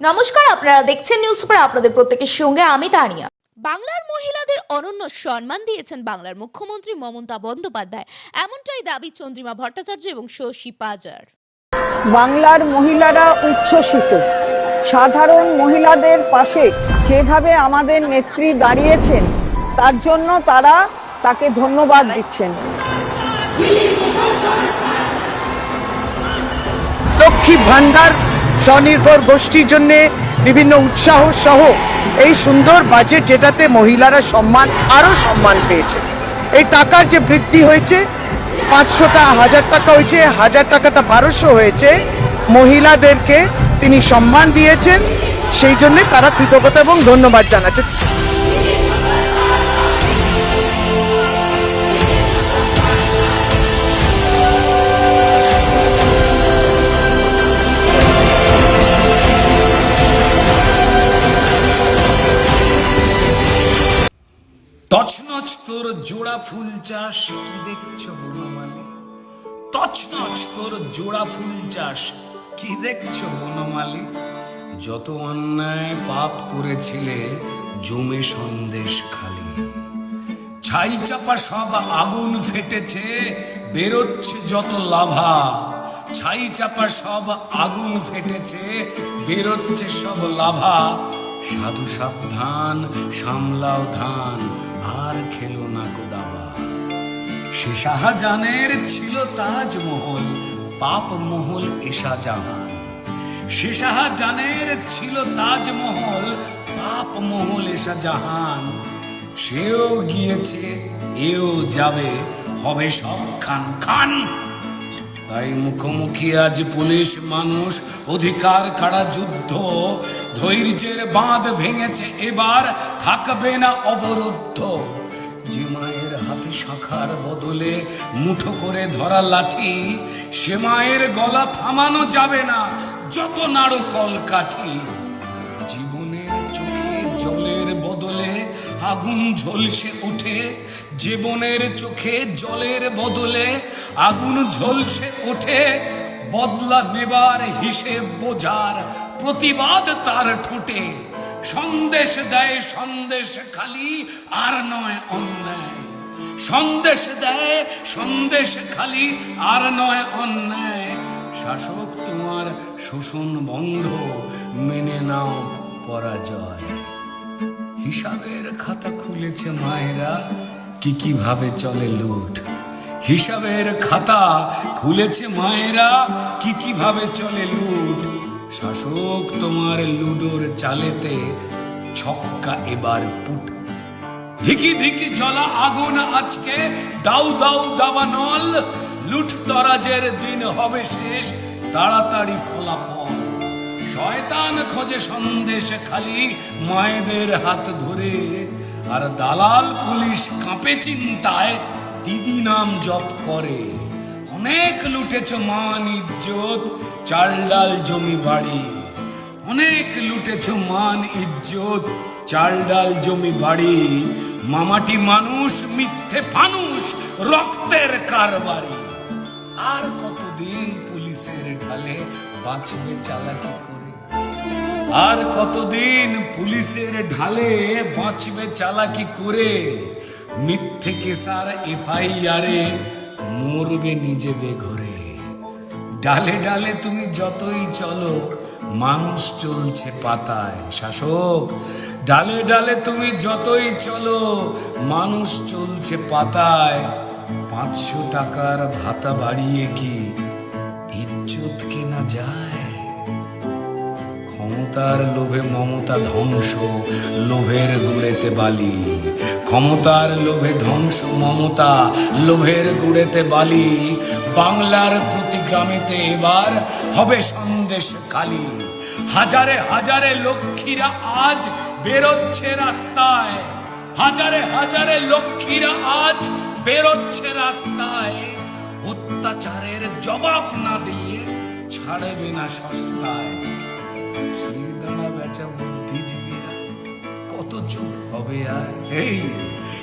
নমস্কার আপনারা দেখছেন নিউজ সুপার আপনাদের প্রত্যেকের সঙ্গে আমি তানিয়া। বাংলার মহিলাদের অনন্য সম্মান দিয়েছেন বাংলার মুখ্যমন্ত্রী মমতা বন্দ্যোপাধ্যায়। এমনটাই দাবি চন্দ্রিমা ভট্টাচার্য এবং শশী পাজার। বাংলার মহিলারা উচ্ছ্বসিত। সাধারণ মহিলাদের পাশে যেভাবে আমাদের নেত্রী দাঁড়িয়েছেন তার জন্য তারা তাকে ধন্যবাদ দিচ্ছেন। লক্ষ্মী ভান্ডার স্বনির্ভর গোষ্ঠীর জন্য বিভিন্ন উৎসাহ সহ এই সুন্দর বাজেট যেটাতে মহিলারা সম্মান, আরও সম্মান পেয়েছে। এই টাকার যে বৃদ্ধি হয়েছে, পাঁচশোটা হাজার টাকা হয়েছে হাজার টাকাটা বারোশো হয়েছে, মহিলাদেরকে তিনি সম্মান দিয়েছেন, সেই জন্যে তারা কৃতজ্ঞতা এবং ধন্যবাদ জানাচ্ছে তছনছ তোর জোড়া ফুল চাষ কি দেখছ বনমালী তছনছ তোর জোড়া ফুল চাষ কি দেখছ বনমালী যত অন্যায় পাপ করেছিলে, জমে সন্দেশ খালি। ছাই চাপা সব আগুন ফেটেছে, বেরোচ্ছে যত লাভা। ছাই চাপা সব আগুন ফেটেছে, বেরোচ্ছে সব লাভা। সাধু সাবধান, সামলাও ধান আর খেলো না কো দাবা। সে শাহজাহানের ছিল তাজমহল পাপ মহল এশা জাহান সে শাহজাহানের ছিল তাজমহল পাপ মহল এশা জাহান সেও গিয়েছে, এও যাবে, হবে সব খান খান। তাই মুখোমুখি আজ পুলিশ মানুষ, অধিকার কাড়া যুদ্ধ। ধৈর্যের বাঁধ ভেঙেছে, এবার থাকবে না অবরুদ্ধ। যে মায়ের হাতে শাখার বদলে মুঠো করে ধরা লাঠি। সে মায়ের গলা থামানো যাবে না, যত নাড়ু কল কাঠি জীবনের চোখে জলের বদলে আগুন ঝলসে ওঠে, জীবনের চোখে জলের বদলে আগুন ঝলসে ওঠে। বদলা নেবার হিসেব বোঝার প্রতিবাদ তার ঠোঁটে। সন্দেশ দেয়, সন্দেশ খালি, আর নয় অন্যায়। সন্দেশ দেয়, সন্দেশ খালি, আর নয় অন্যায়। শাসক, তোমার শোষণ বন্ধ, মেনে নাও পরাজয়। হিসাবের খাতা খুলেছে মায়েরা। কি কীভাবে চলে লুট। হিসাবের খাতা খুলেছে মায়েরা। কি কীভাবে চলে লুট। শাসক তোমার লুডোর চালেতে ছক্কা এবার পুট। ধিকি ধিকি জ্বলা আগুন আজকে। দাউ দাউ দাবানল। লুট তরাজের দিন হবে শেষ। তাড়াতাড়ি ফলাফল। শয়তান খোঁজে সন্দেশ খালি মায়েদের হাত ধরে। আর দালাল পুলিশ কাঁপে চিন্তায়, দিদি নাম জপ করে। অনেক লুটেছ মান ইজ্জত, চাল ডাল জমি বাড়ি। অনেক লুটেছ মান ইজ্জত, চাল ডাল জমি বাড়ি। মামাটি মানুষ, মিথ্যে ফানুষ, রক্তের কারবারি। আর কতদিন পুলিশের ঢালে বাঁচবে চালাকি করে? আর কতদিন পুলিশের ঢালে বাঁচবে চালাকি করে? মিথ্যে কেসার এফআইআরে মরবে নিজে বেঘরে। ডালে ডালে তুমি যতই চলো, মানুষ চলছে পাতায়। শাসক, ডালে ডালে তুমি যতই চলো, মানুষ চলছে পাতায়। পাঁচশো টাকার ভাতা বাড়িয়ে কি ইজ্জত কেনা যায়? ক্ষমতার লোভে মমতা ধ্বংস, লোভের গুড়েতে বালি। ক্ষমতার লোভে ধ্বংস মমতা, লোভের গুড়েতে বালি। বাংলার প্রতি গ্রামেতে এবার হবে সন্দেশ খালি হাজারে হাজারে লক্ষ্মীরা আজ বেরোচ্ছে রাস্তায়। হাজারে হাজারে লক্ষ্মীরা আজ বেরোচ্ছে রাস্তায়। অত্যাচারের জবাব না দিয়ে ছাড়বে না সস্তায়। শিরদাঁড়া বেচা বুদ্ধিজীবীরা, কত চুপ হবে আর? এই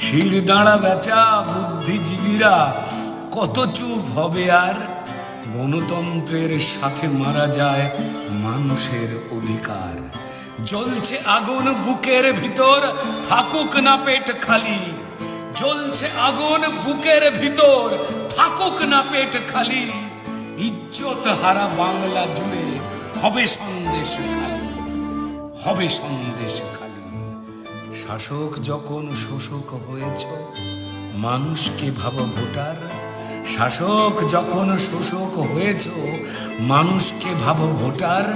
শিরদাঁড়া বেচা বুদ্ধিজীবীরা, কত চুপ হবে আর? গণতন্ত্রের সাথে মারা যায় মানুষের অধিকার। জ্বলছে আগুন বুকের ভিতর, থাকুক না পেট খালি। জ্বলছে আগুন বুকের ভিতর, থাকুক না পেট খালি। ইজ্জত হারা বাংলা জুড়ে হবে সন্দেশ খালি, হবে সন্দেশ খালি। শাসক যখন শোষক হয়েছ, মানুষকে ভাব ভোটার। শাসক যখন শোষক হয়েছ, মানুষকে ভাব ভোটার।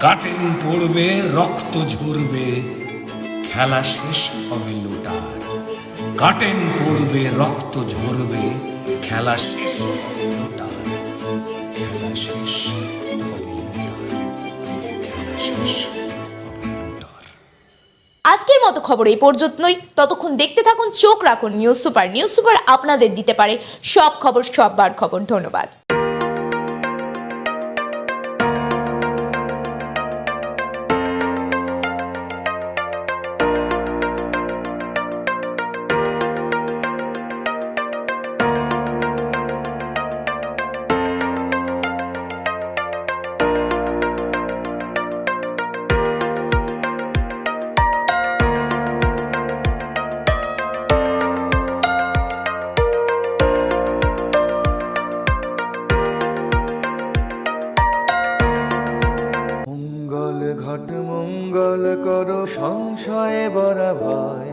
কাটেন পড়বে, রক্ত ঝরবে, খেলা শেষ হবে লোটার। কাটেন পড়বে, রক্ত ঝরবে, খেলা শেষ হবে লোটার। খেলা শেষ হবে আজকের মতো খবর এই পর্যন্তই। ততক্ষণ দেখতে থাকুন, চোখ রাখুন, নিউজ সুপার। নিউজ সুপার আপনাদের দিতে পারে। সব খবর, সববার খবর। ধন্যবাদ। মঙ্গল করো সংশয়ে বরা ভয়।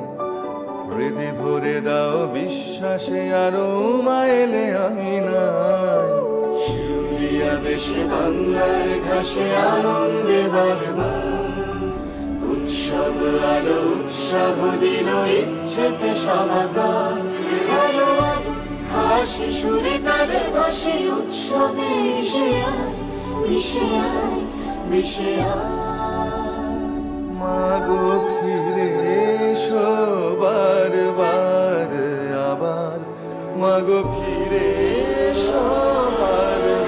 হৃদে ভরে দাও বিশ্বাসে, আরও মাইলে আঙিনায় শিউরিয়া দেশে, বাংলার ঘাসে আনন্দে বারবা উৎসব আলো, উৎসাহ দিল, ইচ্ছেতে সমাগম আলো হাসি সুরে তালে ভাসে উৎসবে মিশে আয়, মিশে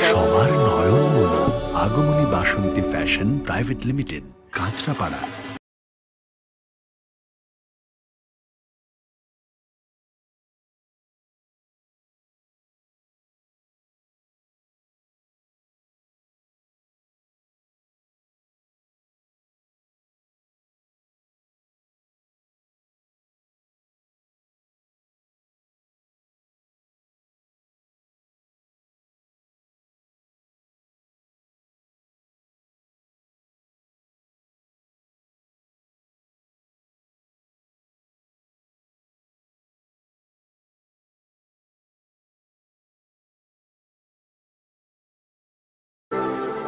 সবার নয়ন মন Agomoni Basanti fashion private limited Kanchrapara.